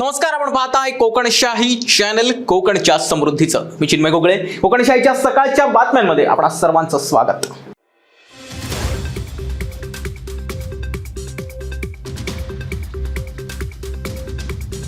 नमस्कार आपण पाहताय कोकणशाही चॅनल कोकणच्या समृद्धीचं. मी चिन्मय गोगळे. कोकणशाहीच्या सकाळच्या बातम्यांमध्ये आपणा सर्वांचं स्वागत.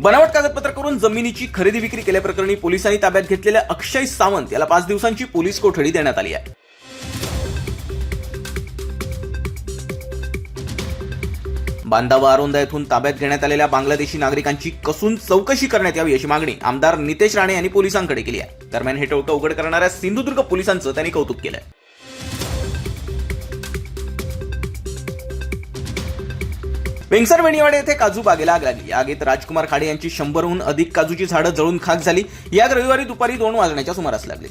बनावट कागदपत्र करून जमिनीची खरेदी विक्री केल्याप्रकरणी पोलिसांनी ताब्यात घेतलेल्या अक्षय सावंत याला पाच दिवसांची पोलीस कोठडी देण्यात आली आहे. बांधा व येथून ताब्यात घेण्यात आलेल्या बांगलादेशी नागरिकांची कसून चौकशी करण्यात यावी अशी मागणी आमदार नितेश राणे यांनी पोलिसांकडे केली आहे. दरम्यान हे टोळकं उघड करणाऱ्या सिंधुदुर्ग पोलिसांचं त्यांनी कौतुक केलंय. वेंगसर वेणीवाडे येथे काजू बागेला आग लागली. या आगीत राजकुमार खाडे यांची शंभरहून अधिक काजूची झाडं जळून खाक झाली. या रविवारी दुपारी दोन वाजण्याच्या सुमारास लागली.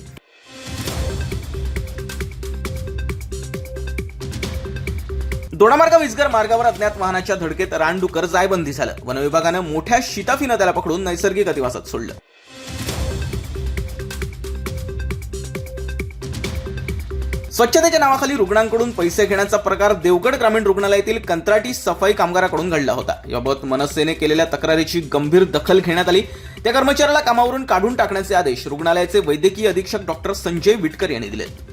दोडामार्ग विजगर मार्गावर अज्ञात वाहनाच्या धडकेत रानडुकर जायबंदी झालं. वन विभागानं मोठ्या शिताफीनं त्याला पकडून नैसर्गिक अधिवासात सोडलं. स्वच्छतेच्या नावाखाली रुग्णांकडून पैसे घेण्याचा प्रकार देवगड ग्रामीण रुग्णालयातील कंत्राटी सफाई कामगाराकडून घडला होता. याबाबत मनसेने केलेल्या तक्रारीची गंभीर दखल घेण्यात आली. त्या कर्मचाऱ्याला कामावरून काढून टाकण्याचे आदेश रुग्णालयाचे वैद्यकीय अधीक्षक डॉक्टर संजय विटकर यांनी दिले.